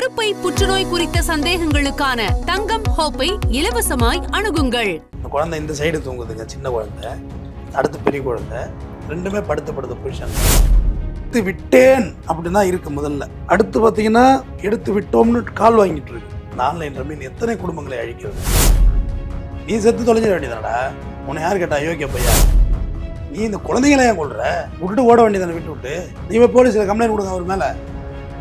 கருப்பை புற்றுநோய் குறித்த சந்தேகங்களுக்கான தங்கம் ஹோப்பை இலவசமாய் அணுகுங்கள். குழந்தை இந்த சைடு தூங்குதுங்க சின்ன குழந்தை. அடுத்து பெரிய குழந்தை. ரெண்டுமே படுத்த படுத்த பொசிஷன் எடுத்து விட்டேன் அப்படின்னு தான் இருக்கு முதல்ல. அடுத்து பார்த்தீங்கன்னா எடுத்து விட்டோம்னு கால் வாங்கிட்டு இருக்கு. இந்த ஆன்லைன் ரம்மின் எத்தனை குடும்பங்களை அழிக்கிறது? நீ செத்து தொலைஞ்சிட வேண்டியதாடா. உன்னை யார் கேட்டா அயோக்கிய பையா நீ இந்த குழந்தைகளை ஏன் கொள்ற விட்டுட்டு ஓட வேண்டியதானே விட்டு விட்டு நீ போய் போலீஸில் கம்ப்ளைண்ட் கொடுங்க அவர் மேலே.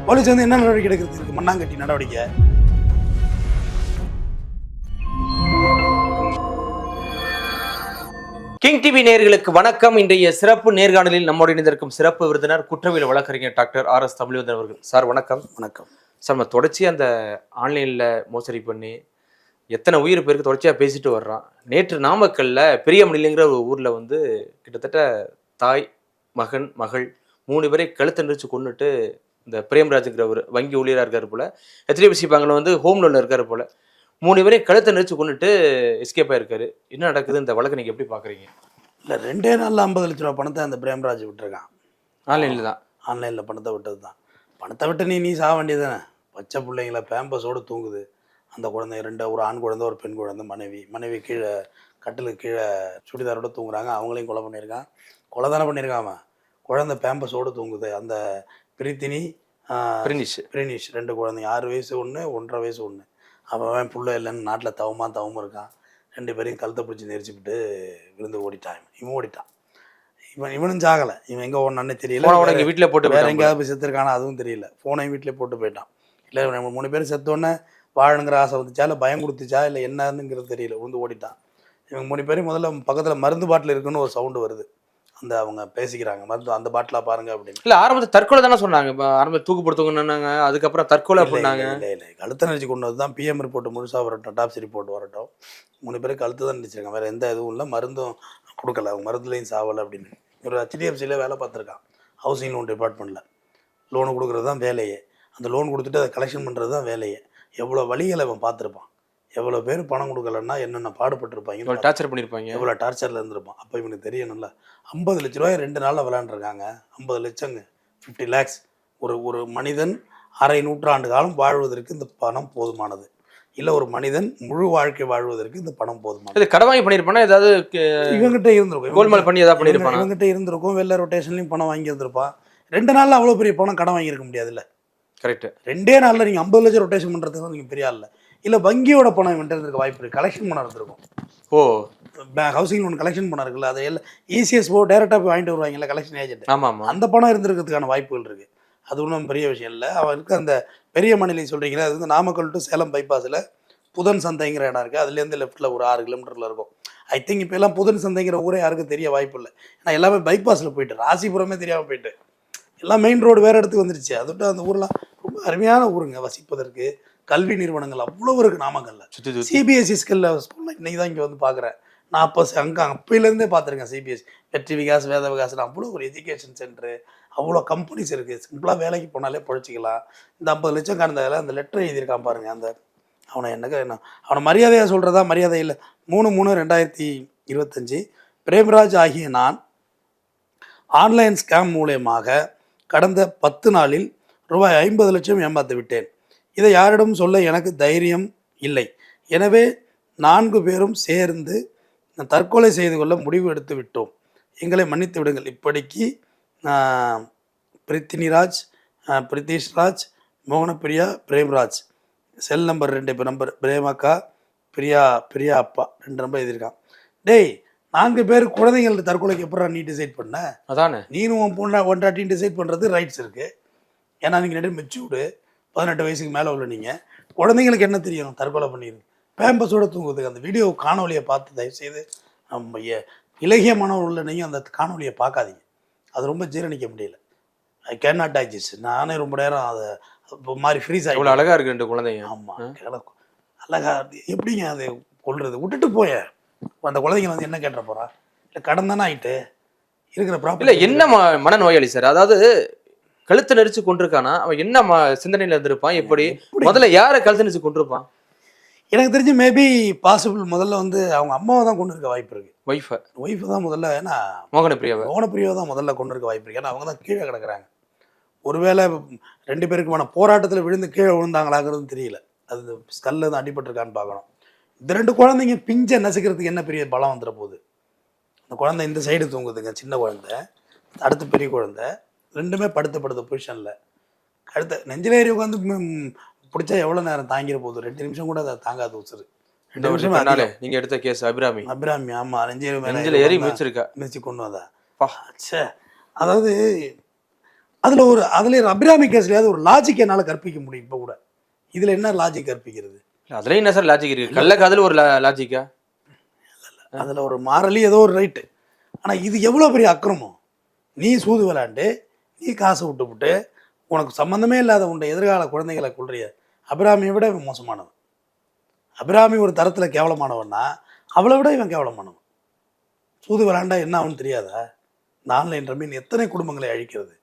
போலீஸ் வந்து என்ன நடவடிக்கை எடுக்கிறது? இருக்கு மண்ணாங்கட்டி நடவடிக்கை. கிங் டிவி நேயர்களுக்கு வணக்கம். இன்றைய சிறப்பு நேர்காணலில் நம்மோடு இணைந்திருக்கும் சிறப்பு விருந்தினர் குற்றவியல் வழக்கறிஞர் டாக்டர் ஆர் எஸ் தமிழ்வந்தன் அவர்கள். சார் வணக்கம். வணக்கம். சார் நம்ம தொடர்ச்சி அந்த ஆன்லைனில் மோசடி பண்ணி எத்தனை உயிர் பேருக்கு தொடர்ச்சியாக பேசிட்டு வர்றான். நேற்று நாமக்கல்ல பெரியமணிலிங்கிற ஒரு ஊரில் வந்து கிட்டத்தட்ட தாய் மகன் மகள் மூணு பேரை கழுத்து நெரிச்சு கொண்டுட்டு இந்த பிரேம்ராஜுங்கிற ஒரு வங்கி ஊழியராக இருக்காரு போல. ஹெச்டிஎஃப்சி பேங்கில் வந்து ஹோம் லோனில் இருக்காரு போல. மூணு பேரையும் கழுத்தை நெரிச்சு கொண்டுட்டு எஸ்கேப் ஆயிருக்காரு. என்ன நடக்குது? இந்த வழக்கை நீங்கள் எப்படி பார்க்குறீங்க இல்லை ரெண்டே நாளில் ஐம்பது லட்ச ரூபா பணத்தை அந்த பிரேம்ராஜ் விட்டுருக்கான். ஆன்லைனில் தான். ஆன்லைனில் பணத்தை விட்டது தான். பணத்தை விட்டு நீ நீ சாக வேண்டியதானே பச்சை பிள்ளைங்கள பேம்பஸோடு தூங்குது. அந்த குழந்தை ரெண்டு ஒரு ஆண் குழந்தை ஒரு பெண் குழந்தை மனைவி. மனைவி கீழே கட்டிலுக்கு கீழே சுடிதாரோட தூங்குறாங்க. அவங்களையும் கொலை பண்ணியிருக்கான். கொலை தானே பண்ணியிருக்கான் குழந்தை பேம்பஸோடு தூங்குது. அந்த பிரித்தினி பிரினிஷ். பிரினிஷ். ரெண்டு குழந்தைங்க. ஆறு வயசு ஒன்று ஒன்றரை வயசு ஒன்று அவன் அவன் புள்ள இல்லைன்னு நாட்டில் தவமா தவமும் இருக்கான். ரெண்டு பேரையும் கழுத்தை பிடிச்சி நெரிச்சுக்கிட்டு விழுந்து ஓடிட்டான் இவன். ஓடிட்டான். இவன் இவனும் சாகலை இவன் எங்கே ஓடனானே தெரியல. எங்க வீட்டுல போட்டு வேற எங்கேயாவது போய் செத்துருக்கானா அதுவும் தெரியல. ஃபோனையும் வீட்டிலே போட்டு போயிட்டான். இல்லை நம்ம மூணு பேர் செத்தோன்னே வாழணுங்கிற ஆசை வந்துச்சா? இல்லை பயம் கொடுத்துச்சா? இல்லை என்னன்னுங்கிறது தெரியல. விழுந்து ஓடிட்டான். இவங்க மூணு பேரும் முதல்ல பக்கத்தில் மருந்து பாட்டில் இருக்குன்னு ஒரு சவுண்டு வருது. அந்த அவங்க பேசிக்கிறாங்க. மருந்து அந்த பாட்டிலாக பாருங்க அப்படின்னு. இல்ல ஆரம்பத்துல தற்கொலை தானே சொன்னாங்க. இப்ப ஆரம்பத்துல தூக்கு போடுத்தவங்கன்னாங்க அதுக்கப்புறம் தற்கொலை இல்லை இல்லை கழுத்தை நடிச்சு கொண்டு வந்து தான் பிஎம் ரிப்போர்ட் முழுசாக வரட்டும் டாப்ஸ் ரிப்போர்ட் வரட்டும். மூணு பேரும் கழுத்து தான் நடிச்சிருக்காங்க வேறு எந்த இதுவும் இல்லை. மருந்தும் கொடுக்கல. அவங்க மருந்துலையும் சாவலை அப்படின்னு. ஒரு ஹெச்டிஎஃப்சியில் வேலை பார்த்துருக்கான். ஹவுசிங் லோன் டிபார்ட்மெண்ட்டில் லோனு கொடுக்குறது தான் வேலையே. அந்த லோன் கொடுத்துட்டு அதை கலெக்ஷன் பண்ணுறது தான் வேலையே. எவ்வளோ வழிகளை அவன் பார்த்துருப்பான். எவ்வளோ பேர் பணம் கொடுக்கலன்னா என்னென்ன பாடுபட்டிருப்பாங்க டார்ச்சர் பண்ணிருப்பாங்க எவ்வளோ டார்ச்சரில் இருந்திருப்பான் அப்போ இவனுக்கு தெரியணும்ல. ஐம்பது லட்ச ரூபாய் ரெண்டு நாளில் விளையாண்டுருக்காங்க. ஐம்பது லட்சங்க. ஃபிஃப்டி லேக்ஸ் ஒரு ஒரு மனிதன் அரை நூற்றாண்டு காலம் வாழ்வதற்கு இந்த பணம் போதுமானது. இல்லை ஒரு மனிதன் முழு வாழ்க்கை வாழ்வதற்கு இந்த பணம் போதுமானது. இது கடன் வாங்கி பண்ணிருப்பானா ஏதாவது இவங்கிட்ட இருந்திருக்கும். கோல்மால் பண்ணி ஏதாவது பண்ணிருப்பானா இவங்க- இவங்கிட்ட இருந்திருக்கும். வெள்ளை ரொட்டேஷன்லையும் பணம் வாங்கி இருந்திருப்பான் ரெண்டு நாளில் அவ்வளோ பெரிய பணம் கடன் வாங்கியிருக்க முடியாதுல்ல. கரெக்ட் ரெண்டே நாளில் நீங்கள் ஐம்பது லட்சம் ரொட்டேஷன் பண்ணுறதுக்கு நீங்கள் பெரிய ஆள் இல்லை வங்கியோட பணம் இவன்ட்டு இருந்திருக்க வாய்ப்பு இருக்குது கலெக்ஷன் பண்ண இருந்திருக்கும். ஓ. ஹவுசிங் லோன் கலெக்ஷன் பண்ண இருக்குல்ல அதை எல்லாம் இசிஎஸ் போ டேரெக்டாக போய் வாங்கிட்டு வருவாங்கல்ல கலெக்ஷன் ஏஜென்ட் ஆமா ஆமா அந்த பணம் இருந்திருக்கிறதுக்கான வாய்ப்புகள் இருக்கு. அது ஒன்றும் பெரிய விஷயம் இல்லை. அவருக்கு அந்த பெரிய மணிலை சொல்றீங்களா அது வந்து நாமக்கல் டு சேலம் பைபாஸில் புதன் சந்தைங்கிற இடம் இருக்குது அதுலேருந்து லெஃப்ட்டில் ஒரு ஆறு கிலோமீட்டரில் இருக்கும். ஐ திங்க் இப்போ எல்லாம் புதன் சந்தைங்கிற ஊரே யாருக்கும் தெரிய வாய்ப்பு இல்லை. ஏன்னா எல்லாமே பைபாஸில் போயிட்டு ராசிபுரமே தெரியாமல் போயிட்டு. எல்லாம் மெயின் ரோடு வேறு இடத்துக்கு வந்துருச்சு. அதை விட்டு அந்த ஊர்லாம் ரொம்ப அருமையான ஊருங்க வசிப்பதற்கு. கல்வி நிறுவனங்கள் அவ்வளோ இருக்கு நாமக்கல்ல. சிபிஎஸ்சி ஸ்கூலில் ஸ்கூலில் இன்னைக்கு தான் இங்கே வந்து பார்க்குறேன் நான் அப்போ அங்கே அப்பையிலேருந்தே பார்த்துருக்கேன் சிபிஎஸ்சி வெற்றி விகாஸ் வேத விகாஸ்னு அவ்வளோ ஒரு எஜுகேஷன் சென்டரு அவ்வளோ கம்பெனிஸ் இருக்குது சிம்பிளாக வேலைக்கு போனாலே பொழைச்சிக்கலாம். இந்த ஐம்பது லட்சம் கடந்ததில் அந்த லெட்டர் எழுதியிருக்கான் பாருங்க அந்த அவனை எனக்கு என்ன அவனை மரியாதையாக சொல்கிறதா மரியாதை இல்லை. மூணு மூணு ரெண்டாயிரத்தி இருபத்தஞ்சி. பிரேம்ராஜ் ஆகிய நான் ஆன்லைன் ஸ்கேம் மூலயமாக கடந்த பத்து நாளில் ரூபாய் ஐம்பது லட்சம் ஏமாற்றி விட்டேன் இதை யாரிடம் சொல்ல எனக்கு தைரியம் இல்லை. எனவே நான்கு பேரும் சேர்ந்து தற்கொலை செய்து கொள்ள முடிவு எடுத்து விட்டோம். எங்களை மன்னித்து விடுங்கள். இப்படிக்கு பிரித்தினிராஜ் பிரித்திஷ்ராஜ் மோகனப்பிரியா பிரேம்ராஜ். செல் நம்பர் ரெண்டு இப்போ நம்பர் பிரேமக்கா பிரியா பிரியா அப்பா ரெண்டு நம்பர் எழுதியிருக்கான். டேய் நான்கு பேர் குழந்தைகள் தற்கொலைக்கு எப்படா நீ டிசைட் பண்ண? அதானே. நீனும் உன் பொண்ணை ஒன்றாட்டியும் டிசைட் பண்ணுறது ரைட்ஸ் இருக்குது ஏன்னா நீங்கள் ரெண்டு மெச்சூர்டு பதினெட்டு வயசுக்கு மேலே உள்ள நீங்கள் குழந்தைங்களுக்கு என்ன தெரியும்? தற்கொலை பண்ணிடுது பேம்பஸோட தூங்குறதுக்கு அந்த வீடியோ காணொலியை பார்த்து தயவுசெய்து நம்ம இலகிய உள்ள நீங்கள் அந்த காணொலியை பார்க்காதீங்க. அது ரொம்ப ஜீரணிக்க முடியல. ஐ கேன் நாட் டைஜஸ்ட் நானே ரொம்ப நேரம் அதை மாதிரி ஃப்ரீஸ் ஆகி அழகா இருக்கு ரெண்டு குழந்தைங்க. ஆமாம் அழகா எப்படிங்க அதை கொள்றது விட்டுட்டு போய. அந்த குழந்தைங்க வந்து என்ன கேட்ட போறா? இல்லை கடன் தானே ஆயிட்டு? இருக்கிற இல்ல ப்ராப்ளம் என்ன ம- மனநோயாளி சார்? அதாவது கழுத்து நெரிச்சு கொண்டிருக்கானா? அவன் என்ன சிந்தனையில இருந்திருப்பான்? எப்படி? முதல்ல யார கழுத்து நெரிச்சு கொண்டிருப்பான்? எனக்கு தெரிஞ்சு மேபி பாசிபிள் முதல்ல வந்து அவங்க அம்மாவை தான் கொண்டு இருக்க வாய்ப்பு இருக்கு. ஒய்ஃப ஒய்ஃபு தான் முதல்ல ஏன்னா மோகன பிரியாவை மோகனப்பிரியாவை தான் முதல்ல கொண்டு இருக்க வாய்ப்பு இருக்கு. ஏன்னா அவங்க தான் கீழே கிடக்குறாங்க. ஒருவேளை ரெண்டு பேருக்குமான போராட்டத்தில் விழுந்து கீழே விழுந்தாங்களாங்கிறது தெரியல. அது ஸ்கல்ல தான் அடிபட்டிருக்கான்னு பார்க்கணும். இந்த ரெண்டு குழந்தைங்க பிஞ்சை நசுக்கிறதுக்கு என்ன பெரிய பலம் வந்துட போகுது? அந்த குழந்தை இந்த சைடு தூங்குதுங்க சின்ன குழந்தை அடுத்து பெரிய குழந்தை. ரெண்டுமே படுத்த படுத்த பொசிஷனில் அடுத்த நெஞ்சிலேறி உட்காந்து பிடிச்சா எவ்வளோ நேரம் தாங்கிற போகுது? ரெண்டு நிமிஷம் கூட அதை தாங்காது உசுறு. ரெண்டு வருஷம் நாளே நீங்க எடுத்த கேஸ் அபிராமி. அபிராமி ஆமா நெஞ்சில மேல நெஞ்சில ஏறி மிதிச்சிருக்கா மிதிச்சு கொண்டு வந்தா. ச்சே. அதாவது அதுல ஒரு அதுல ஒரு அபிராமி கேஸ்லயாவது ஒரு லாஜிக் என்னால கற்பிக்க முடியும் இப்ப கூட. இதுல என்ன லாஜிக் கற்பிக்கிறது? அதுலயும் என்ன சார் லாஜிக் இருக்கு? கள்ள காதல் ஒரு லாஜிக்கா அதுல ஒரு மாறலி ஏதோ ஒரு ரைட்டு ஆனா இது எவ்வளவு பெரிய அக்கிரமம்? நீ சூது விளையாண்டு நீ காசு விட்டுப்புட்டு உனக்கு சம்மந்தமே இல்லாத உன்னை எதிர்கால குழந்தைகளை கொள்றிய அபிராமியை விட இவன் மோசமானவன். அபிராமி ஒரு தரத்துல கேவலமானவன்னா அவளை விட இவன் கேவலமானவன். சூது விளையாண்டா என்ன ஆகும்னு தெரியாதா? இந்த ஆன்லைன் ரம்மீன் எத்தனை குடும்பங்களை அழிக்கிறது?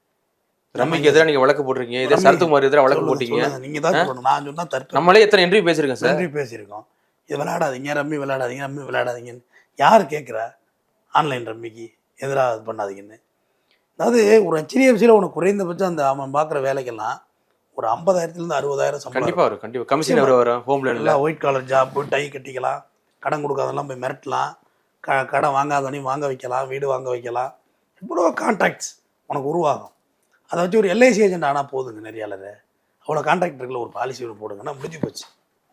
ரம்மிக்கு எதிராக நீங்க வழக்கு போட்டிருக்கீங்க. இதே சரத்குமார் எதிராக வழக்கு போட்டீங்க. சொல்லுங்க. நீங்க தான் சொல்லணும். நான் சொன்னா தற்ப நம்மளே எத்தனை இன்டர்வியூ பேசியிருக்கேன் சார்? நன்றி பேசியிருக்கோம். இது விளையாடாதீங்க ரம்மி விளையாடாதீங்க ரம்மி விளையாடாதீங்கன்னு. யார் கேட்குறா? ஆன்லைன் ரம்மிக்கு எதிராக இது பண்ணாதீங்கன்னு. அதாவது ஒரு ஹெச்டிஎஃப்சியில் உனக்கு குறைந்தபட்சம் அந்த அவன் பார்க்குற வேலைக்கெல்லாம் ஒரு ஐம்பதாயிரத்துலேருந்து அறுபதாயிரம் சம்பளம் கண்டிப்பா வரும் கண்டிப்பா. கமிஷன் வரும் ஹோம் எல்லாம் ஒயிட் காலர் ஜாப் டை கட்டிக்கலாம் கடன் கொடுக்காதெல்லாம் போய் மிரட்டலாம் க கடன் வாங்காதவனையும் வாங்க வைக்கலாம் வீடு வாங்க வைக்கலாம். இவ்வளோ கான்டாக்ட்ஸ் உனக்கு உருவாகும். அதை வச்சு ஒரு எல்ஐசி ஏஜென்ட் ஆனால் போதுங்க நிறையாளர் அவ்வளோ கான்டாக்ட் இருக்குல்ல ஒரு பாலிசி ஒன்று போடுங்கன்னா முடிஞ்சு போச்சு.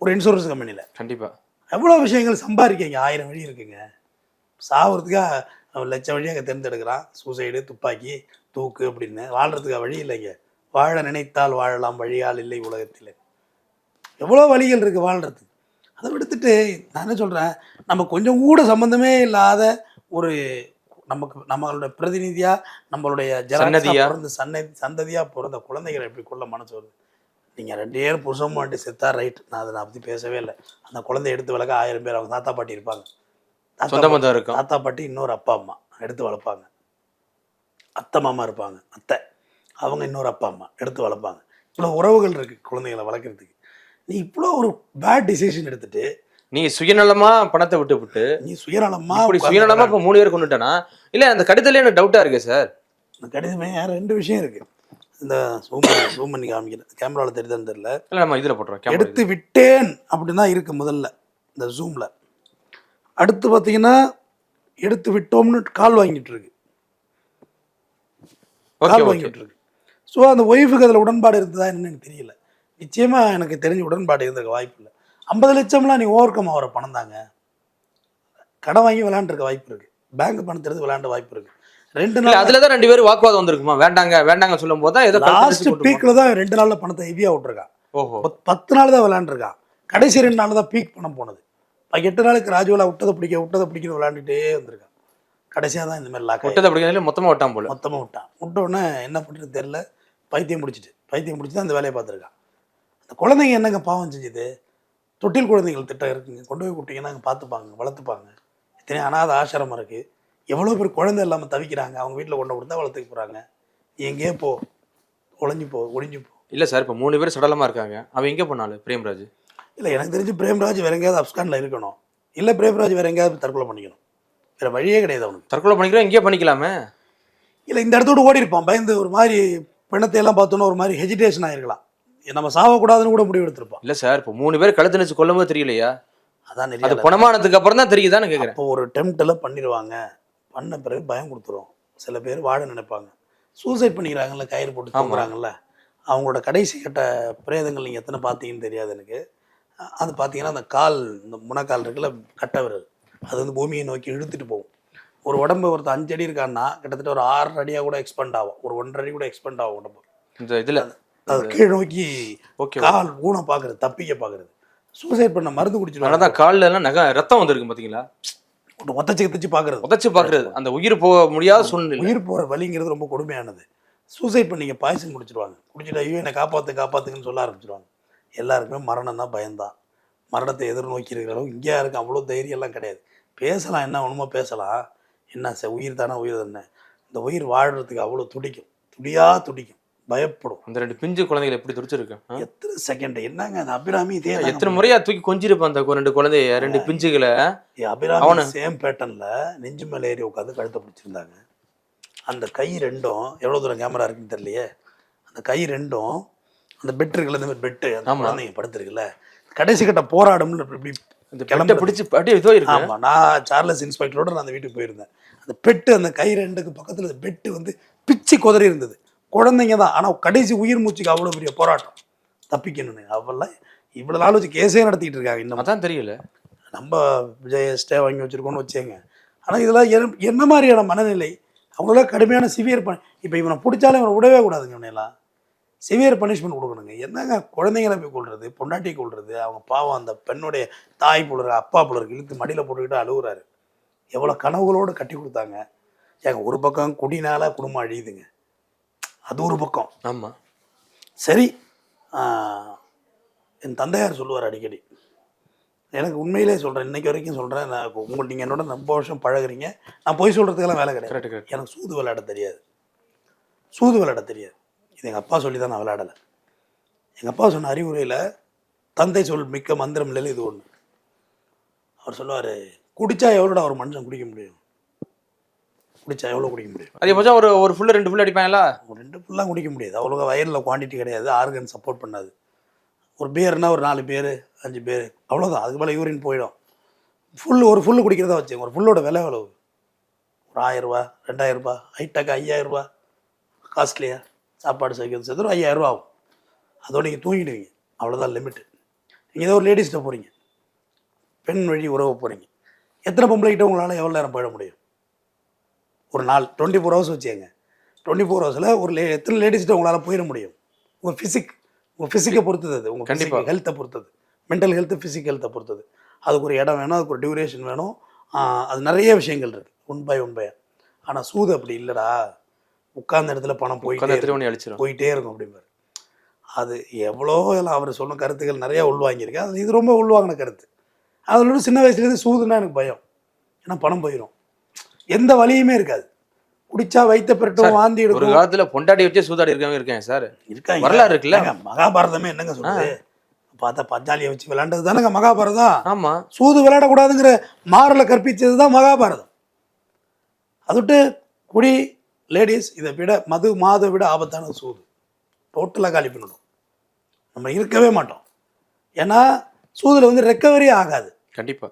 ஒரு இன்சூரன்ஸ் கம்பெனியில் கண்டிப்பா. எவ்வளோ விஷயங்கள் சம்பாதிக்கங்க? ஆயிரம் வழி இருக்குங்க. சாவறதுக்காக அவன் லட்ச வழியாக தேர்ந்தெடுக்கிறான். சூசைடு துப்பாக்கி தூக்கு அப்படின்னு. வாழ்கிறதுக்கு வழி இல்லைங்க. வாழ நினைத்தால் வாழலாம் வழியால் இல்லை உலகத்தில். எவ்வளோ வழிகள் இருக்குது வாழ்கிறதுக்கு அதை விடுத்துட்டு நான் என்ன சொல்கிறேன் நம்ம கொஞ்சம் கூட சம்மந்தமே இல்லாத ஒரு நமக்கு நம்மளோட பிரதிநிதியாக நம்மளுடைய சன்னதியா? பிறந்த சன்ன சந்ததியாக பிறந்த குழந்தைகளை எப்படி கொள்ள மனசு வருது? நீங்கள் ரெண்டு பேரும் புருஷன் மாட்டி செத்தா ரைட் நான் அதை நான் பற்றி பேசவே இல்லை. அந்த குழந்தைய எடுத்து வளர்க்க ஆயிரம் பேர் அவங்க தாத்தா பாட்டி இருப்பாங்க. சொந்த பந்தம் இருக்கும். தாத்தா பாட்டி இன்னொரு அப்பா அம்மா. எடுத்து வளர்ப்பாங்க. அத்தை மாமா இருப்பாங்க. அத்தை. அவங்க இன்னொரு அப்பா அம்மா. எடுத்து வளர்ப்பாங்க. இவ்வளோ உறவுகள் இருக்கு குழந்தைகளை வளர்க்குறதுக்கு. நீ இவ்வளோ ஒரு பேட் டிசிஷன் எடுத்துட்டு நீங்க சுயநலமா பணத்தை விட்டு விட்டு நீ சுயநலமா உட்கார்ந்து சுயநலமா இப்ப மூணு பேர் கொண்டுட்டேனா? இல்ல அந்த கடிதத்துல எனக்கு டவுட்டா இருக்கு சார் இந்த கடிதமே ரெண்டு விஷயம் இருக்கு. இந்த சூம் ஜூம் பண்ணி கேமராவில் தெரியுதான்னு தெரியல. இல்ல நம்ம இதுல போட்டுறோம் எடுத்து விட்டேன் அப்படின்னு தான் இருக்கு முதல்ல. இந்த ஜூமில் அடுத்து பார்த்தீங்கன்னா எடுத்து விட்டோம்னு கால் வாங்கிட்டு இருக்கு கால் வாங்கிட்டு இருக்கு ஸோ அந்த ஒய்ஃபுக்கு அதில் உடன்பாடு இருந்ததா என்னன்னு எனக்கு தெரியல. நிச்சயமா எனக்கு தெரிஞ்ச உடன்பாடு இருந்திருக்க வாய்ப்பு இல்லை. ஐம்பது லட்சம்லாம் நீ ஓவர் கம் ஆகிற பணம் தாங்க. கடன் வாங்கி விளையாண்டுருக்க வாய்ப்பு இருக்கு. பேங்க் பணத்தை எடுத்து விளையாண்ட வாய்ப்பு இருக்கு. ரெண்டு நாள் அதுலதான் ரெண்டு பேரும் வாக்குவாதம் வந்திருக்குமா? வேண்டாங்க வேண்டாங்க சொல்லும் போது தான் ஏதோ லாஸ்ட்? பீக்ல தான் ரெண்டு நாள்ல பணத்தை ஹெவியா விட்டுருக்கான் ஓஹோ. பத்- பத்து நாள் தான் விளையாண்டுருக்கான் கடைசி ரெண்டு நாள் தான் பீக் பணம் போனது. எட்டு நாளுக்கு ராஜுவலா விட்டதை பிடிக்க விட்டதை பிடிக்கணும் விளையாண்டுட்டே வந்திருக்கான். கடைசியாக தான் இந்த மாதிரி லாக் விட்டதை பிடிக்கிறதுல மொத்தமா விட்டான் போல. மொத்தமாக விட்டான். விட்ட உடனே என்ன பண்ணுறது தெரில பைத்தியம் முடிச்சிட்டு பைத்தியம் முடிச்சு தான் அந்த வேலையை பார்த்துருக்கான். அந்த குழந்தைங்க என்னங்க பாவம் செஞ்சுது? தொட்டில் குழந்தைகள் திட்டம் இருக்குங்க. கொண்டு போய் விட்டீங்கன்னா அங்கே பார்த்துப்பாங்க வளர்த்துப்பாங்க. இத்தனை அனாத ஆசிரமம் இருக்குது எவ்வளோ பேர் குழந்தை இல்லாமல் தவிக்கிறாங்க? அவங்க வீட்டில் கொண்டு கொடுத்தா வளர்த்துக்க போகிறாங்க நீ எங்கேயோ போ. ஒளிஞ்சு போ ஒளிஞ்சு போ. இல்ல சார் இப்ப மூணு பேர் சடலமா இருக்காங்க. அவன் எங்க போனாலும் பிரேம்ராஜ்? இல்லை எனக்கு தெரிஞ்சு பிரேம்ராஜ் வேற எங்கேயாவது அப்ஸ்கானில் இருக்கணும். இல்லை பிரேம்ராஜ் வேற எங்கேயாவது தற்கொலை பண்ணிக்கணும். வேற வழியே கிடையாது அவனுக்கு. தற்கொலை பண்ணிக்கிறோம் இங்கேயே பண்ணிக்கலாமே? இல்லை இந்த இடத்தோட ஓடி இருப்பான். பயந்து ஒரு மாதிரி பிணத்தை எல்லாம் பார்த்தோன்னா ஒரு மாதிரி ஹெஜிடேஷன் ஆயிருக்கலாம். நம்ம சாவக்கூடாதுன்னு கூட முடிவு எடுத்திருப்பான். இல்ல சார் இப்போ மூணு பேர் கழுத்து நெரிச்சு கொல்லும் போது தெரியலையா? அதான் அது நிறைய புனமானதுக்கு அப்புறம் தான் தெரியுதான்னு கேக்குறேன்? அப்போ ஒரு டெம்ப்டில் பண்ணிடுவாங்க பண்ண பிறகு பயம் கொடுத்துரும். சில பேர் வாழ நினைப்பாங்க. சூசைட் பண்ணிக்கிறாங்கல்ல கயிறு போட்டு. தூங்குறாங்கல்ல அவங்களோட கடைசி கட்ட பிரேதங்கள் நீங்கள் எத்தனை பார்த்தீங்கன்னு தெரியாது எனக்கு. அது பார்த்தீங்கன்னா அந்த கால் இந்த முனக்கால் இருக்குல்ல கட்ட விரல். அது வந்து பூமியை நோக்கி இழுத்துட்டு போகும். ஒரு உடம்பு ஒருத்தர் அஞ்சு அடி இருக்கான்னா கிட்டத்தட்ட ஒரு ஆறு அடியாக கூட எக்ஸ்பெண்ட் ஆகும். ஒரு ஒன்றரை அடி கூட எக்ஸ்பெண்ட் ஆகும் உடம்பு. இந்த இதுல? அது கீழ் நோக்கி ஓகே கால் ஊனை பார்க்குறது தப்பிக்க பார்க்குறது சூசைட் பண்ண மருந்து குடிச்சிட்டு தான் கால்ல எல்லாம் நகை ரத்தம் வந்திருக்கு பாத்தீங்களா? ஒத்தச்சு கத்திச்சு பார்க்குறது உதச்சு பாக்குறது. அந்த உயிர் போக முடியாத சூழ்நிலை. உயிர் போகிற வலிங்கிறது ரொம்ப கொடுமையானது. சூசைட் பண்ணிங்க பாய்சன் குடிச்சிருவாங்க. குடிச்சிட்டு ஐயோ என்னை காப்பாற்று காப்பாற்றுங்கன்னு சொல்ல ஆரம்பிச்சிருவாங்க. எல்லாருக்குமே மரணம் தான் பயம்தான். மரணத்தை எதிர்நோக்கி இருக்கிற அளவுக்கு இங்கே யாருக்கு அவ்வளோ தைரியம் எல்லாம் கிடையாது. பேசலாம் என்ன ஒன்றுமோ பேசலாம். என்ன சார் உயிர் தானே உயிர் தானே. இந்த உயிர் வாழ்கிறதுக்கு அவ்வளோ துடிக்கும். துடியா துடிக்கும். பயப்படும். அந்த ரெண்டு பிஞ்சு குழந்தைகள் எப்படி துடிச்சிருக்கு? எத்தனை செகண்ட் என்னங்க அந்த அபிராமி இதே எத்தனை முறையா தூக்கி கொஞ்சிருப்பான் அந்த ரெண்டு குழந்தைய ரெண்டு பிஞ்சுகளை? அபிராமி சேம் பேட்டர்னில் நெஞ்சு மேலே ஏறி உட்காந்து கழுத்தை பிடிச்சிருந்தாங்க. அந்த கை ரெண்டும் எவ்வளோ தூரம் கேமரா இருக்குன்னு தெரியலையே. அந்த கை ரெண்டும் அந்த பெட் இருக்குல்ல இந்த மாதிரி பெட்டு அந்த. குழந்தைங்க படுத்துருக்குல்ல கடைசி கட்ட போராடும்னு இப்படி இந்த கிளம்புறது. பெட்டை பிடிச்சி அப்படியே இதோ இருக்கு. ஆமா நான் சார்லஸ் இன்ஸ்பெக்டரோட நான் அந்த வீட்டுக்கு போயிருந்தேன். அந்த பெட்டு அந்த கை ரெண்டுக்கு பக்கத்துல அந்த பெட்டு வந்து பிச்சு குதறி இருந்தது. குழந்தைங்க தான். ஆனா கடைசி உயிர் மூச்சுக்கு அவ்வளவு பெரிய போராட்டம். தப்பிக்கணும்னு. அவெல்லாம் இவ்வளவு நாள் வச்சு கேஸே நடத்திட்டு இருக்காங்க இன்னும். அதான் தெரியல. நம்ம விஜய் ஸ்டே வாங்கி வச்சிருக்கோம்னு வச்சேங்க. ஆனா இதெல்லாம் என்ன- மாதிரியான மனநிலை? அவங்களாம் கடுமையான சிவியர் பணி இப்போ இவனை பிடிச்சாலும் இவனை விடவே கூடாதுங்க இவனையெல்லாம். சிவியர் பனிஷ்மெண்ட் கொடுக்கணுங்க. என்னங்க? குழந்தைங்களை போய் கொள்றது பொண்டாட்டி கொள்றது அவங்க பாவம் அந்த பெண்ணுடைய தாய் புலர் அப்பா புலருக்கு இழுத்து மடியில் போட்டுக்கிட்டு அழுகுறாரு எவ்வளோ கனவுகளோடு கட்டி கொடுத்தாங்க. ஏங்க ஒரு பக்கம் குடினால குடும்பம் அழியுதுங்க. அது ஒரு பக்கம். ஆமா. சரி என் தந்தையார் சொல்லுவார் அடிக்கடி. எனக்கு உண்மையிலே சொல்கிறேன் இன்னைக்கு வரைக்கும் சொல்கிறேன் நான் உங்கள் நீங்கள் என்னோட ரொம்ப வருஷம் பழகுறீங்க. நான் போய் சொல்கிறதுக்கெல்லாம் வேலை கிடையாது. எனக்கு சூது விளையாட தெரியாது. சூது விளையாட தெரியாது. இது எங்கள் அப்பா சொல்லி தான் நான் விளையாடலை. எங்கள் அப்பா சொன்ன அறிவுரையில் தந்தை சொல் மிக்க மந்திரம் இல்லைன்னு இது ஒன்று அவர் சொல்லுவார் குடிச்சா எவ்வளோடா ஒரு மனுஷன் குடிக்க முடியும்? குடிச்சா எவ்வளோ குடிக்க முடியும்? அதே மச்சான் ஒரு ஒரு ஃபுல்லு ரெண்டு ஃபுல் அடிப்பாங்களா ஒரு ரெண்டு ஃபுல்லாக குடிக்க முடியாது. அவ்வளோவா வயலில் குவான்டிட்டி கிடையாது. ஆர்கன் சப்போர்ட் பண்ணாது. ஒரு பேர்னா ஒரு நாலு பேர் அஞ்சு பேர் அவ்வளோதான் அதுக்கு மேலே யூரின் போயிடும். ஃபுல் ஒரு ஃபுல்லு குடிக்கிறதா வச்சுங்க ஒரு ஃபுல்லோட விலை எவ்வளவு? ஒரு ஆயிரரூபா ரெண்டாயிரரூபா ஹைட்டாக்கு ஐயாயிரரூபா காஸ்ட்லியாக சாப்பாடு சேர்க்கிறது சேர்த்து ஒரு ஐயாயிரரூபா ஆகும். அதோட நீங்கள் தூங்கிடுவீங்க. அவ்வளோதான் லிமிட்டு நீங்கள் ஏதோ ஒரு லேடிஸ்கிட்ட போகிறீங்க பெண் வழி உறவு போகிறீங்க எத்தனை பொம்பளைக்கிட்ட உங்களால் எவ்வளோ நேரம் போயிட முடியும்? ஒரு நாள் டுவெண்ட்டி ஃபோர் ஹவர்ஸ் வச்சுக்கங்க. டுவெண்ட்டி ஃபோர் ஹவர்ஸில் ஒரு லே எத்தனை லேடிஸ்கிட்ட உங்களால் போயிட முடியும்? உங்கள் ஃபிசிக் உங்கள் ஃபிசிக்கை பொறுத்தது அது. உங்கள் கண்டிப்பா. கண்டிப்பாக ஹெல்த்தை பொறுத்தது. மென்டல் ஹெல்த்து ஃபிசிக் ஹெல்த்தை பொறுத்தது. அதுக்கு ஒரு இடம் வேணும் அதுக்கு ஒரு டியூரேஷன் வேணும். அது நிறைய விஷயங்கள் இருக்குது ஒன் பை ஒன் பை ஆனால் சூது அப்படி இல்லைடா. உட்கார்ந்த இடத்துல பணம் போயிட்டே போயிட்டே இருக்கும் அப்படிம்பாரு. அது எவ்வளோ எல்லாம் அவர் சொன்ன கருத்துக்கள் நிறைய உள்வாங்கியிருக்கேன் அது இது ரொம்ப உள்வாங்கின கருத்து. அதில் சின்ன வயசுலேருந்து சூதுன்னா எனக்கு பயம். ஏன்னா பணம் போயிடும் எந்த வழியுமே இருக்காது. குடிச்சா வைத்த பெரட்டும் வாந்தி ஒரு காலத்துல பொண்டாட்டி வச்சே சூதாடி இருக்கவங்க இருக்கேன் சார். இருக்காங்க. வரலாறு இருக்குல்ல? மகாபாரதமே என்னங்க சொல்லுது பார்த்தா பஞ்சாலியை வச்சு விளையாண்டது தானேங்க மகாபாரதம்? ஆமா. சூது விளையாடக்கூடாதுங்கிற மாறல கற்பிச்சது தான் மகாபாரதம். அது விட்டு குடி லேடிஸ் இதை விட மது மாதை விட ஆபத்தான சூது. டோட்டலாக காலி பண்ணிடும் நம்ம இருக்கவே மாட்டோம். ஏன்னா சூதில் வந்து ரெக்கவரி ஆகாது. கண்டிப்பா.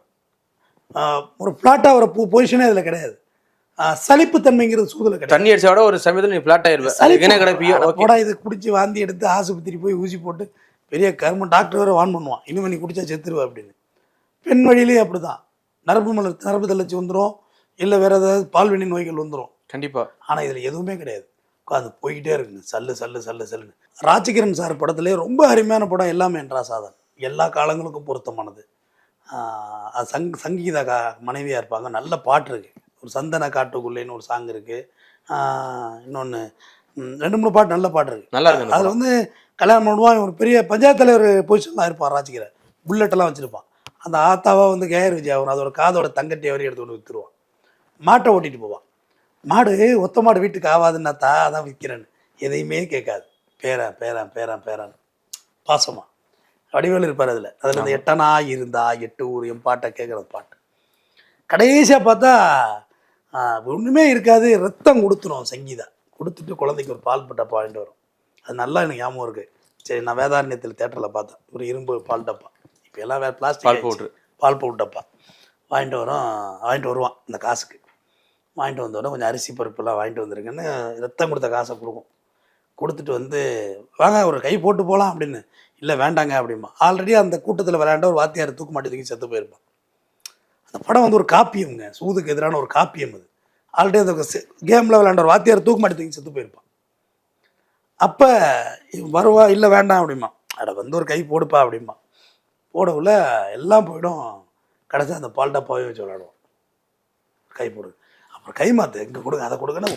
ஆஹ் ஒரு ஃப்ளாட்டாக வர பொ பொசிஷனே அதில் கிடையாது. சலிப்புத்தன்மைங்கிறது சூதில் கிடையாது. தண்ணி அடிச்சா விட ஒரு சமயத்துல நீ பிளாட் ஆயிருவ. சலிப்பு. என்ன கிடப்பியோ? அட ஓகே போடா இது குடிச்சு வாந்தி எடுத்து ஆஸ்பத்திரி போய் ஊசி போட்டு பெரிய கர்ம டாக்டர் வேற வான் பண்ணுவான். இனிமே நீ குடிச்சா செத்துருவ அப்படின்னு. பெண் வழியிலேயே அப்படிதான். நரம்பு மலர் நரம்பு தளர்ச்சி வந்துடும் இல்லை வேற ஏதாவது பால்வினை நோய்கள் வந்துடும் கண்டிப்பா. ஆனால் இதில் எதுவுமே கிடையாது. உட்காந்து போய்கிட்டே இருக்குங்க. சல்லு சல்லு சல்லு சல்லுன்னு. ராஜகிரண் சார் படத்துலேயே ரொம்ப அருமையான படம் எல்லாமே என்றா சாதன் எல்லா காலங்களுக்கும் பொருத்தமானது. சங் சங்கீதா கா மனைவியாக இருப்பாங்க. நல்ல பாட்டு இருக்கு. ஒரு சந்தன காட்டுக்குள்ளேன்னு ஒரு சாங் இருக்கு. இன்னொன்று ரெண்டு மூணு பாட்டு நல்ல பாட்டு இருக்கு. நல்லா இருக்கு அதில் வந்து கல்யாணம் பண்ணுவான். ஒரு பெரிய பஞ்சாயத்து தலைவர் பொசிஷன்லாம் இருப்பான் ராஜகிர புல்லட்டெல்லாம் வச்சுருப்பான். அந்த ஆத்தாவா வந்து கேஆர் விஜய் அவன் அதோட காதோட தங்கட்டி அவரே எடுத்து கொண்டு விற்றுருவான் மாட்டை ஓட்டிட்டு போவான். மாடு ஒத்த மாடு வீட்டுக்கு ஆகாதுன்னா தா அதான் விற்கிறேன்னு எதையுமே கேட்காது. பேரன் பேரன் பேரன் பேரன் பாசமா. வடிவேலு இருப்பார் அதில். அதில் இந்த எட்டனா இருந்தா எட்டு ஊர் என் பாட்டை கேட்குறது பாட்டு. கடைசியாக பார்த்தா ஒண்ணுமே இருக்காது. ரத்தம் கொடுத்துரும் சங்கீதா. கொடுத்துட்டு குழந்தைக்கு ஒரு பால் டப்பா வாங்கிட்டு வரும். அது நல்லா எனக்கு ஞாபகம் இருக்கு. சரி நான் வேதாரண்யத்தில் தேட்டரில் பார்த்தேன். ஒரு இரும்பு பால் டப்பா. இப்போ எல்லாம் வேறு பிளாஸ்டிக் பால் powder. பால் பவுடர் டப்பா. வாங்கிட்டு வரோம் வாங்கிட்டு வருவான் இந்த காசுக்கு. வாங்கிட்டு வந்தோடனே கொஞ்சம் அரிசி பருப்புலாம் வாங்கிட்டு வந்திருக்கேன்னு ரத்தம் கொடுத்த காசை கொடுக்கும். கொடுத்துட்டு வந்து வாங்க ஒரு கை போட்டு போகலாம் அப்படின்னு. இல்லை வேண்டாங்க அப்படிமா ஆல்ரெடி அந்த கூட்டத்தில் விளையாண்ட ஒரு வாத்தியார் தூக்கு மாட்டி தூக்கி செத்து போயிருப்பான். அந்த படம் வந்து ஒரு காப்பியம்ங்க. சூதுக்கு எதிரான ஒரு காப்பியம் அது. ஆல்ரெடி அந்த கேமில் விளையாண்ட ஒரு வாத்தியார் தூக்கு மாட்டி தூக்கி செத்து போயிருப்பான். அப்போ வருவா இல்லை வேண்டாம் அப்படிமா அட வந்து ஒரு கை போடுப்பா அப்படிமா போடக்குள்ள எல்லாம் போயிடும். கடைசி அந்த பால்டா போய் வச்சு விளையாடுவோம் கை போடு அப்புறம் கை மாற்று எங்கே கொடுங்க அதை கொடுங்கன்னு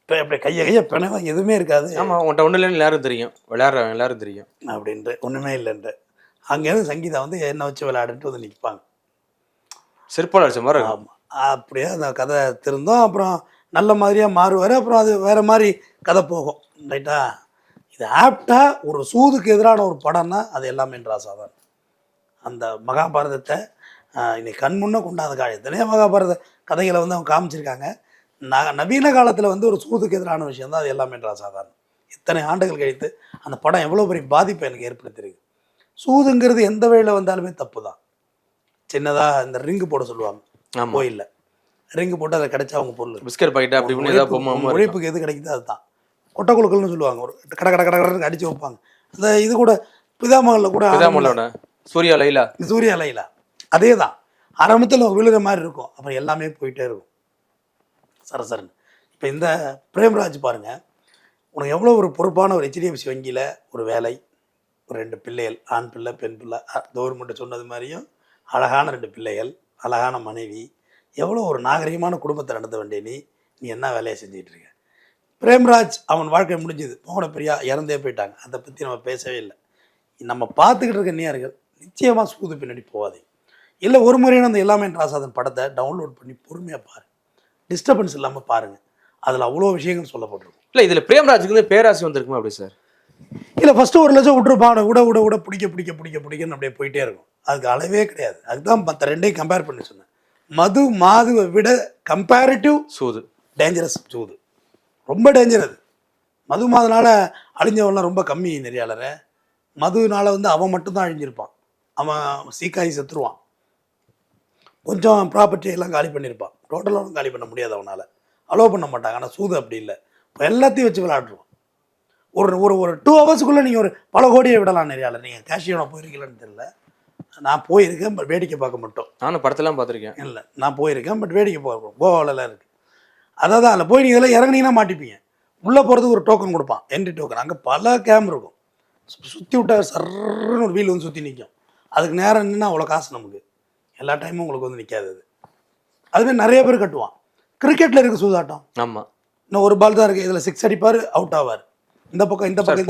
இப்போ அப்படி கையை கையை பிணவா எதுவுமே இருக்காது. ஆமா உன்ட்ட ஒண்ணு இல்லைன்னு எல்லாரும் தெரியும். விளையாடுறவங்க எல்லாரும் தெரியும். அப்படின்ட்டு ஒன்றுமே இல்லைன்ட்டு. அங்கேருந்து சங்கீதா வந்து என்னை வச்சு விளையாடுன்ட்டு வந்து நிற்பாங்க செருப்பால் அடிச்ச மாதிரி ஆமாம் அப்படியே அந்த கதை திருந்தோம். அப்புறம் நல்ல மாதிரியாக மாறுவார். அப்புறம் அது வேறு மாதிரி கதை போகும். ரைட்டா இது ஆப்டாக ஒரு சூதுக்கு எதிரான ஒரு படம்னா அது எல்லாமே ராசாதான். அந்த மகாபாரதத்தை இன்னைக்கு கண் முன்ன கொண்டாந்த காலம் எத்தனையோ மகாபாரத கதைகளை வந்து அவங்க காமிச்சிருக்காங்க. ந நவீன காலத்தில் வந்து ஒரு சூதுக்கு எதிரான விஷயம் தான் அது எல்லாமே ராசாதான் இத்தனை ஆண்டுகள் கழித்து அந்த படம் எவ்வளோ பெரிய பாதிப்பை எனக்கு ஏற்படுத்தியிருக்கு. சூதுங்கிறது எந்த வழியில் வந்தாலுமே தப்பு தான் சின்னதாக இந்த ரிங்கு போட சொல்லுவாங்க. கோயிலில். ரிங்கு போட்டு அதை கிடைச்சா அவங்க பொருள். பிஸ்கட் பாக்கெட் அப்படி. உழைப்புக்கு எது கிடைக்குதோ அதுதான். கொட்டை குழுக்கள்னு சொல்லுவாங்க. ஒரு கட கட கட கடன்னு அடிச்சு வைப்பாங்க. அந்த இது கூட பிதாமகளில் கூட சூர்யா லைலா? சூரிய அலையில அதே தான் ஆரம்பத்தில் விழுகிற மாதிரி இருக்கும். அப்புறம் எல்லாமே போயிட்டே இருக்கும். சரசரன். இப்போ இந்த பிரேம்ராஜ் பாருங்கள் உனக்கு எவ்வளோ ஒரு பொறுப்பான ஒரு ஹெச்டிஎஃப்சி வங்கியில் ஒரு வேலை ஒரு ரெண்டு பிள்ளைகள் ஆண் பிள்ளை பெண் பிள்ளை கவர்மெண்ட்டு சொன்னது மாதிரியும் அழகான ரெண்டு பிள்ளைகள் அழகான மனைவி எவ்வளோ ஒரு நாகரிகமான குடும்பத்தை நடத்த வேண்டிய நீ நீ என்ன வேலையை செஞ்சிகிட்டு இருக்க? பிரேம்ராஜ் அவன் வாழ்க்கை முடிஞ்சுது. மோகன பிரியா இறந்தே போயிட்டாங்க. அதை பற்றி நம்ம பேசவே இல்லை. நம்ம பார்த்துக்கிட்டு இருக்க நேர்கள் நிச்சயமாக சூது பின்னாடி போகாதீங்க. இல்லை ஒரு முறையான அந்த எல்லாமே ராசாதன் படத்தை டவுன்லோட் பண்ணி பொறுமையாக பாருங்க டிஸ்டர்பன்ஸ் இல்லாமல் பாருங்கள் அதில் அவ்வளோ விஷயங்கள் சொல்லப்பட்டிருக்கும். இல்ல இதுல பிரேம்ராஜுக்கு வந்து பேராசி வந்திருக்குமா அப்படி சார்? இல்லை ஃபஸ்ட்டு ஒரு லட்சம் விட்டுருப்பான். விட விட விட பிடிக்க பிடிக்க பிடிக்க பிடிக்கன்னு அப்படியே போயிட்டே இருக்கும். அதுக்கு அளவே கிடையாது. அதுதான் மற்ற ரெண்டையும் கம்பேர் பண்ணி சொன்னேன். மது மாதுவை விட கம்பேரிட்டிவ் சூது. டேஞ்சரஸ் சூது. ரொம்ப டேஞ்சர் அது. மது மாதனால அழிஞ்சவன்லாம் ரொம்ப கம்மி நெறியாளரை. மதுனால வந்து அவன் மட்டும்தான் அழிஞ்சிருப்பான். அவன் சீக்காயி செத்துருவான். கொஞ்சம் ப்ராப்பர்ட்டி எல்லாம் காலி பண்ணியிருப்பான் டோட்டலாக காலி பண்ண முடியாது அவனால். அலோவ் பண்ண மாட்டாங்க. ஆனால் சூது அப்படி இல்லை. இப்போ எல்லாத்தையும் வச்சு விளையாடுருவான் ஒரு ஒரு ஒரு டூ ஹவர்ஸுக்குள்ளே நீங்கள் ஒரு பல கோடியை விடலாம் நெறியாளர் நீங்கள் கேஷியோனா போயிருக்கீங்களான்னு தெரியல. நான் போயிருக்கேன் பட் வேடிக்கை பார்க்க மட்டும். நானும் படத்தெல்லாம் பார்த்திருக்கேன். இல்லை நான் போயிருக்கேன் பட் வேடிக்கை பார்க்குறோம் கோவாலலாம் இருக்குது அதாவது அதில் போய் நீங்கள் இதெல்லாம் இறங்குனீங்கன்னா மாட்டிப்பீங்க. உள்ளே போகிறதுக்கு ஒரு டோக்கன் கொடுப்பான். என்ட்ரி டோக்கன் அங்கே பல கேம் இருக்கும். சுற்றி விட்டா சர்ன்னு ஒரு வீல் வந்து சுற்றி நிற்கும் அதுக்கு நேரம் நின்னா அவ்வளோ காசு நமக்கு. எல்லா டைமும் உங்களுக்கு வந்து நிற்காது அது. அதுமாதிரி நிறைய பேர் கட்டுவான். கிரிக்கெட்டில் இருக்குது சூதாட்டம். ஆமா. இன்னும் ஒரு பால் தான் இருக்குது இதில் சிக்ஸ் அடிப்பார் அவுட் ஆவார். இந்த பக்கம் இந்த பக்கம்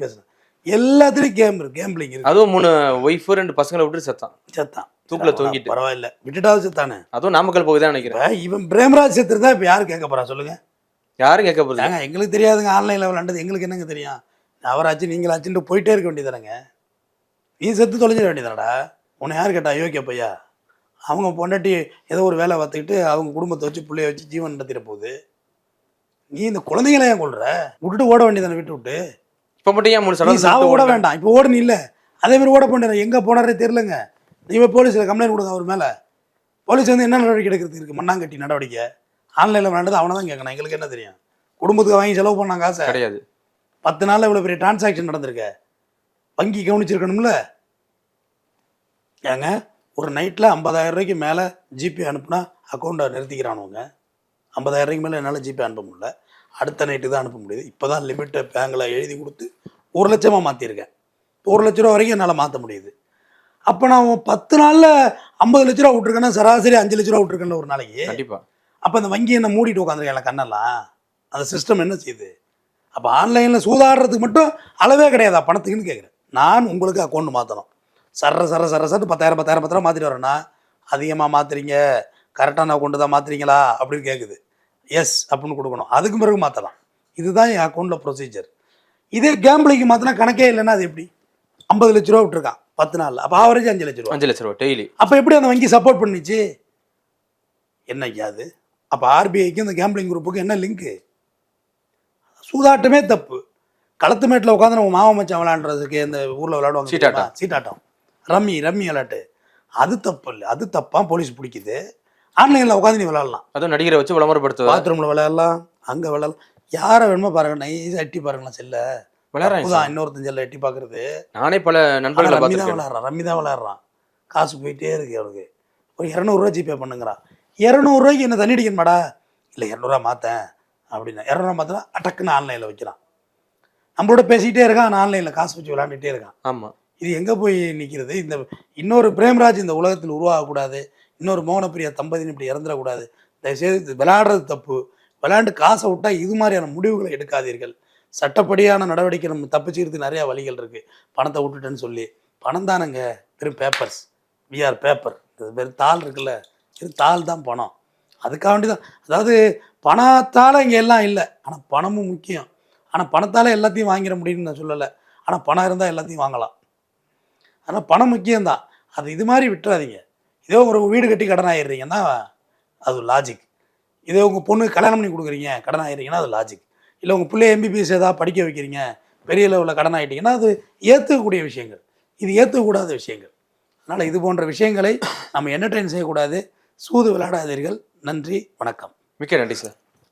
பேசுனேன் எல்லாத்துலேயும் கேம் இருக்கு. கேம்பிளிங் இருக்கு. அதுவும் மூணு ஒய்ஃப் ரெண்டு பசங்களை விட்டு செத்தான். செத்தான். தூக்குல தொங்கிட்டு. பரவாயில்ல. விட்டுட்டாவது செத்தானே? அதுவும் நாமக்கல் போய் தான் நினைக்கிறேன் இவன் பிரேமராஜ் செத்துருந்தா இப்போ யார் கேட்க போறா? சொல்லுங்க. யாரும் கேட்க போகுது ஏங்க எங்களுக்கு தெரியாதுங்க. ஆன்லைனில் விளாண்டது எங்களுக்கு என்னங்க தெரியும்? அவராச்சு நீங்களாச்சுன்ட்டு போயிட்டே இருக்க வேண்டியதானங்க நீ செத்து தொலைஞ்சிட வேண்டியதானடா உன்னை யார் கேட்டா? ஐயோக்கிய பையா? அவங்க பொண்டாட்டி ஏதோ ஒரு வேலை பார்த்துக்கிட்டு அவங்க குடும்பத்தை வச்சு பிள்ளைய வச்சு ஜீவன் நடத்திட போகுது. நீ இந்த குழந்தைங்கள ஏன் கொள்ற விட்டுட்டு ஓட வேண்டியதானே விட்டு விட்டு. இப்ப மட்டும் ஏன் மூணு நீ சாவ ஓடுன? வேண்டாம். இப்போ ஓடுனு இல்லை. அதே மாதிரி ஓட போண்டாரு எங்கே போனாரே தெரிலங்க நீ போய் போலீஸில் கம்ப்ளைண்ட் கொடுங்க அவர் மேலே. போலீஸ் வந்து என்ன நடவடிக்கை எடுக்கிறதுக்கு இருக்குது மண்ணாங்கட்டி நடவடிக்கை. ஆன்லைனில் விளாண்டது அவனை தான் கேட்கணும் எங்களுக்கு என்ன தெரியும்? குடும்பத்துக்கு வாங்கி செலவு பண்ணாங்க காசை கிடையாது. பத்து நாளில் இவ்வளோ பெரிய டிரான்சாக்ஷன் நடந்திருக்க. வங்கி கவனிச்சிருக்கணும்ல? ஏங்க ஒரு நைட்டில் ஐம்பதாயிரம் ரூபாய்க்கு மேலே ஜிபே அனுப்புனா அக்கௌண்ட்டை நிறுத்திக்கிறானுங்க ஐம்பதாயிரம் ரூபாய்க்கு மேலே என்னால் ஜிபே அனுப்ப முடியல. அடுத்த நைட்டு தான் அனுப்ப முடியுது. இப்போ தான் லிமிட்டை பேங்கில் எழுதி கொடுத்து ஒரு லட்சமாக மாற்றிருக்கேன் ஒரு லட்ச ரூபா வரைக்கும் என்னால் மாற்ற முடியுது. அப்போ நான் பத்து நாளில் ஐம்பது லட்ச ரூபா விட்ருக்கேன்னா சராசரி அஞ்சு லட்ச ரூபா விட்ருக்கேன்ல ஒரு நாளைக்கு. கண்டிப்பா. அப்போ அந்த வங்கி என்ன மூடிட்டு உட்காந்துருக்கேன் கண்ணெல்லாம்? அந்த சிஸ்டம் என்ன செய்யுது? அப்போ ஆன்லைனில் சூதாடுறதுக்கு மட்டும் அளவே கிடையாதா. பணத்துக்குன்னு கேட்குறேன் நான் உங்களுக்கு அக்கௌண்ட் மாற்றணும் சர்ற சர்ற சர்ற சட்டு பத்தாயிரம் பத்தாயிரம் பத்தாயிரம் மாற்றிட்டு வரேன்னா அதிகமாக மாற்றுறீங்க கரெக்டான அக்கௌண்ட்டு தான் மாற்றுறீங்களா அப்படின்னு கேட்குது எஸ் அப்படின்னு கொடுக்கணும். அதுக்கு பிறகு மாற்றலாம் இதுதான் என் அக்கௌண்ட்டில் ப்ரொசீஜர் இதே கேம்பிளிக்கு மாற்றினா கணக்கே இல்லைன்னா அது எப்படி? ஐம்பது லட்ச ரூபா விட்டுருக்கான் பத்து நாளில். அப்போ ஆவரேஜ் அஞ்சு லட்ச ரூபா. அஞ்சு லட்ச ரூபா டெய்லி அப்போ எப்படி அந்த வங்கி சப்போர்ட் பண்ணுச்சு? என்னய்யா அது? அப்போ ஆர்பிஐக்கு இந்த கேம்பிளிங் குரூப்புக்கு என்ன லிங்க்கு சூதாட்டமே தப்பு. களத்து மேட்டில் உட்காந்து நம்ம மாமா மச்சான் விளையாடுறதுக்கு இந்த ஊரில் விளையாடுவாங்க சீட்டாட்டம். சீட்டாட்டம். ரம்மி ரம்மி விளையாட்டு அது தப்பு இல்லை. அது தப்பா போலீஸ் பிடிக்குது. ஆன்லைனில் உட்காந்து நீ விளையாடலாம் அதுவும் நடிகரை வச்சு விளம்பரப்படுத்துவா? பாத்ரூமில் விளையாடலாம். அங்கே விளையாடலாம். யாரை வேணுமோ பாருங்க. நைஸாக எட்டி பாருங்களேன் செல்ல. விளையாடுறாங்க தான் இன்னொருத்தன் செல்ல எட்டி பார்க்கறது நானே பல நண்பர்களை ரம்மி தான் விளாட்றான் ரம்மி தான் விளாட்றான் காசு போயிட்டே இருக்கு அவனுக்கு ஒரு இரநூறுவா ஜிபே பண்ணுங்கிறான். இரநூறுவாய்க்கு என்ன தண்ணி அடிக்கணுமாடா? இல்லை இரநூறுவா மாற்றேன் அப்படின்னா இரநூறுவா மாற்றினா அட்டக்குன்னு ஆன்லைனில் வைக்கிறான். நம்மளோட பேசிக்கிட்டே இருக்கான் ஆனால் ஆன்லைனில் காசு வச்சு விளாண்டுட்டே இருக்கான். ஆமா. இது எங்கே போய் நிற்கிறது இந்த இன்னொரு பிரேம்ராஜ் இந்த உலகத்தில் உருவாகக்கூடாது. இன்னொரு மோகனப்பிரியா தம்பதின்னு இப்படி இறந்துடக்கூடாது. தயவுசெய்து விளையாடுறது தப்பு. விளையாண்டு காசை விட்டா இது மாதிரியான முடிவுகளை எடுக்காதீர்கள். சட்டப்படியான நடவடிக்கை நம்ம தப்பிச்சுக்கிறதுக்கு நிறையா வழிகள் இருக்குது பணத்தை விட்டுட்டேன்னு சொல்லி. பணம் தானங்க. வெறும் பேப்பர்ஸ் விஆர் பேப்பர் இது வெறும் தாள் இருக்குல்ல. இது தாள் தான் பணம். அதுக்காண்டி தான் அதாவது பணத்தால் இங்கே எல்லாம் இல்லை. ஆனால் பணமும் முக்கியம். ஆனால் பணத்தால் எல்லாத்தையும் வாங்கிட முடியும்னு நான் சொல்லலை. ஆனால் பணம் இருந்தால் எல்லாத்தையும் வாங்கலாம். ஆனால் பணம் முக்கியம்தான். அது இது மாதிரி விட்டுறாதீங்க. இதே ஒரு வீடு கட்டி கடன் ஆயிடுறீங்கன்னா அது லாஜிக் இதே உங்கள் பொண்ணு கல்யாணம் பண்ணி கொடுக்குறீங்க கடன் ஆயிடுறீங்கன்னா அது லாஜிக் இல்லை உங்கள் பிள்ளை எம்பிபிஎஸ் ஏதாவது படிக்க வைக்கிறீங்க பெரிய லெவலில் கடன் ஆகிட்டீங்கன்னா அது ஏற்றுக்கக்கூடிய விஷயங்கள். இது ஏற்றுக்கூடாத விஷயங்கள். அதனால் இது போன்ற விஷயங்களை நம்ம என்டர்டெயின் செய்யக்கூடாது. சூது விளையாடாதீர்கள். நன்றி வணக்கம். மிக்க நன்றி சார்